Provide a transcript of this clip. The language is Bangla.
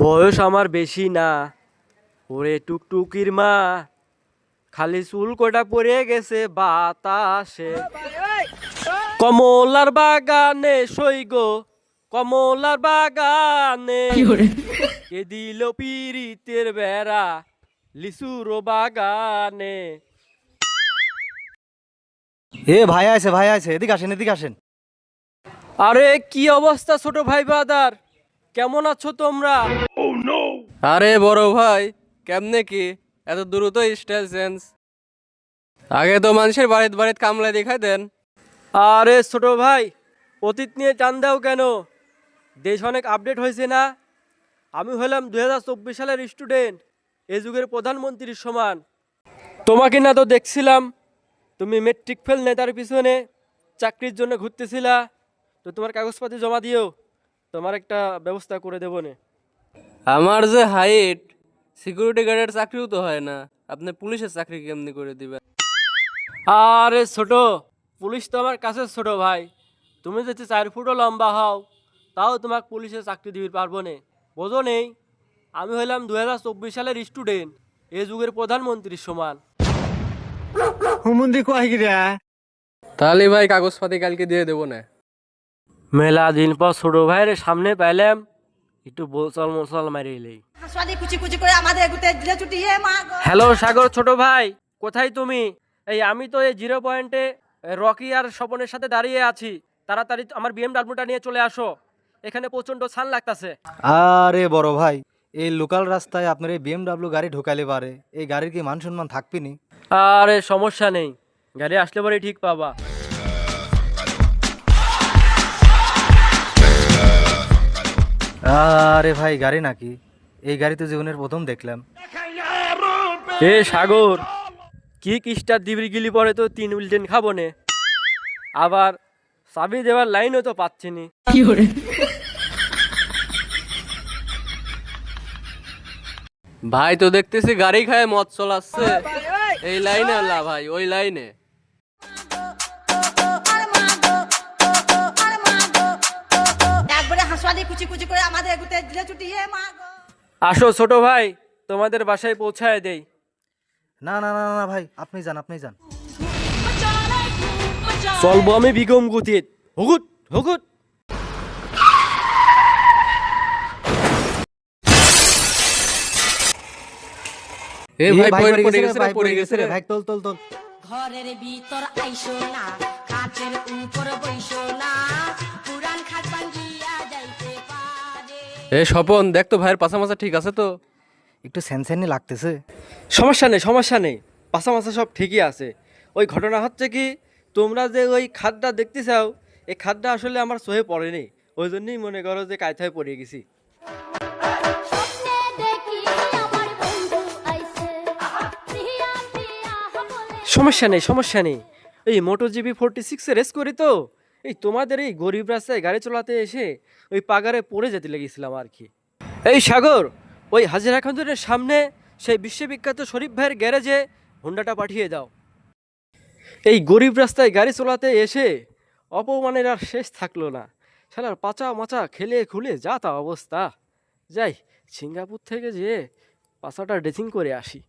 বয়স আমার বেশি না। ওরে টুকটুকির মা খালি চুল কোটা পড়ে গেছে বাতাসে। কমলার বাগানে সইগ কমলার বাগানে। কে দিল পিরিতের বেড়া লিচুর বাগানে। এ ভাই আছে ভাই আছে এদিকে আসেন এদিকে আসেন। আরে কি অবস্থা ছোট ভাই বাদার? কেমন আছো তোমরা? আরে বড় ভাই কেমনে কি? এত দ্রুত স্টাইল চেঞ্জ। আগে তো মানুষের বাড়িতে বাড়িতে কামলা দেখাই দেন। আরে ছোট ভাই অতীত নিয়ে টান দাও কেন? দেশ অনেক আপডেট হয়েছে না? আমি হলাম দুই হাজার চব্বিশ সালের স্টুডেন্ট এ যুগের প্রধানমন্ত্রীর সমান। তোমাকে না তো দেখছিলাম তুমি মেট্রিক ফেল নেতার পিছনে চাকরির জন্য ঘুরতেছিলা। তো তোমার কাগজপাতি জমা দিও। তোমার একটা ব্যবস্থা করে দেবো নে। আমার যে হাইট সিকিউরিটি গার্ডের চাকরিও তো হয় না। আপনি পুলিশের চাকরি কেমনি করে দিবেন? আরে ছোট পুলিশ তো আমার কাছে ছোট ভাই। তুমি যদি চার ফুটও লম্বা হও তাও তোমাকে পুলিশে চাকরি দিবি পারব না। বোঝো নেই আমি হলাম দু হাজার চব্বিশ সালের স্টুডেন্ট এ যুগের প্রধানমন্ত্রীর সমান। তাহলে ভাই কাগজপাতি কালকে দিয়ে দেবো না। মেলা দিন পর ছোট ভাইয়ের সামনে পাইলাম। একটু বোচল মোচল মারি এলেই। গো। হ্যালো সাগর ছোট ভাই কোথায় তুমি? এই আমি তো এই জিরো পয়েন্টে রকি আর স্বপনের সাথে দাঁড়িয়ে আছি। তাড়াতাড়ি আমার বিএমডাব্লিউটা নিয়ে চলে আসো। এখানে প্রচণ্ড ছান লাগতাছে। আরে বড় ভাই এই লোকাল রাস্তায় আপনার এই বিএমডাব্লিউ গাড়ি ঢোকালে পারে। এই গাড়ির কি মান সম্মান থাকবিনি আরে সমস্যা নেই। গাড়ি আসলে পরে ঠিক পাবা। আরে ভাই গাড়ি নাকি? এই গাড়ি তো জীবনের প্রথম দেখলাম। এ সাগর কি কিস্টার দিবি গিলি পরে তো তিন উল্টেন খাব নে? আবার চাবি দেওয়ার লাইনও তো পাচ্ছি নি। ভাই তো দেখতেছি গাড়ি খায় মদ চলাচ্ছে। এই লাইনে ভাই ওই লাইনে। কুচি কুচি করে আমাদের এগুতে দিলে ছুটি। হে মা গো। আসো ছোট ভাই তোমাদের বাসায় পৌঁছায় দেই। না না না না ভাই আপনি যান আপনি যান। চলবো আমি বিগম গতিত। হুকুত হুকুত এ ভাই পড়ে গেছে রে, পড়ে গেছে রে ভাই তোল তোল তোল। ঘরের ভিতর আইসো না। এ স্বপন দেখ তো ভাইয়ের পাশা মাছা ঠিক আছে তো? একটু স্যানস্যানি লাগতেছে। সমস্যা নেই সমস্যা নেই। পাশা মাসা সব ঠিকই আছে। ওই ঘটনা হচ্ছে কি তোমরা যে ওই খাদটা দেখতে চাও এই খাদটা আসলে আমার সহে পড়েনি। ওই জন্যই মনে করো যে কায়থায় পড়ে গেছি। স্বপ্নে দেখি আমার বন্ধু আইছে। প্রিয়া প্রিয়া বলে সমস্যা নেই সমস্যা নেই। এই মোটো জিবি ফোরটি সিক্সে রেস করি তো? এই তোমাদের এই গরিব রাস্তায় গাড়ি চলাতে এসে ওই পাগারে পড়ে যেতে লেগেছিলাম আর কি। এই সাগর, ওই হাজিরা খান্দুরের সামনে সেই বিশ্ববিখ্যাত শরীফ ভাইয়ের গ্যারেজে হোন্ডাটা পাঠিয়ে দাও। এই গরিব রাস্তায় গাড়ি চলাতে এসে অপমানের আর শেষ থাকল না। শালার পাচা মাচা খেলে খুলে যা তা অবস্থা। যাই, সিঙ্গাপুর থেকে যে পাচাটা ড্রেসিং করে আসি।